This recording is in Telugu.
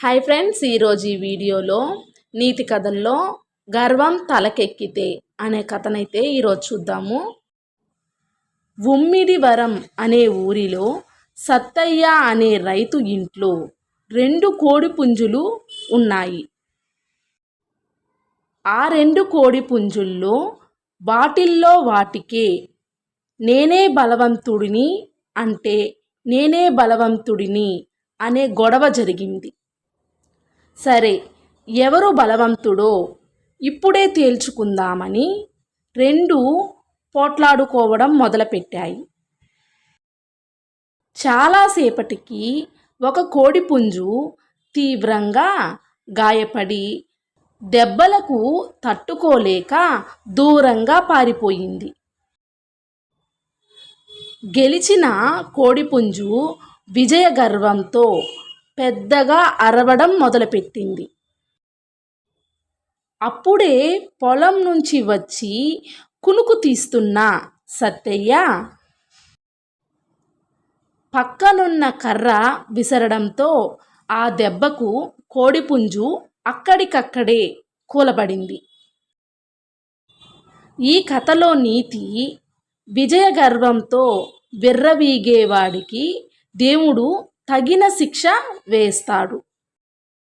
హాయ్ ఫ్రెండ్స్ ఈరోజు ఈ వీడియోలో నీతి కథల్లో గర్వం తలకెక్కితే అనే కథనైతే ఈరోజు చూద్దాము. ఉమ్మిడివరం అనే ఊరిలో సత్తయ్య అనే రైతు ఇంట్లో రెండు కోడి పుంజులు ఉన్నాయి. ఆ రెండు కోడి పుంజుల్లో వాటిల్లో వాటికే నేనే బలవంతుడిని అంటే నేనే బలవంతుడిని అనే గొడవ జరిగింది. సరే ఎవరు బలవంతుడో ఇప్పుడే తేల్చుకుందామని రెండు పోట్లాడుకోవడం మొదలుపెట్టాయి. చాలాసేపటికి ఒక కోడిపుంజు తీవ్రంగా గాయపడి దెబ్బలకు తట్టుకోలేక దూరంగా పారిపోయింది. గెలిచిన కోడిపుంజు విజయ గర్వంతో పెద్దగా అరవడం మొదలుపెట్టింది. అప్పుడే పొలం నుంచి వచ్చి కునుకు తీస్తున్న సత్తయ్య పక్కనున్న కర్ర విసరడంతో ఆ దెబ్బకు కోడిపుంజు అక్కడికక్కడే కూలబడింది. ఈ కథలో నీతి విజయ గర్వంతో విర్రవీగేవాడికి దేవుడు తగిన శిక్ష వేస్తాడు.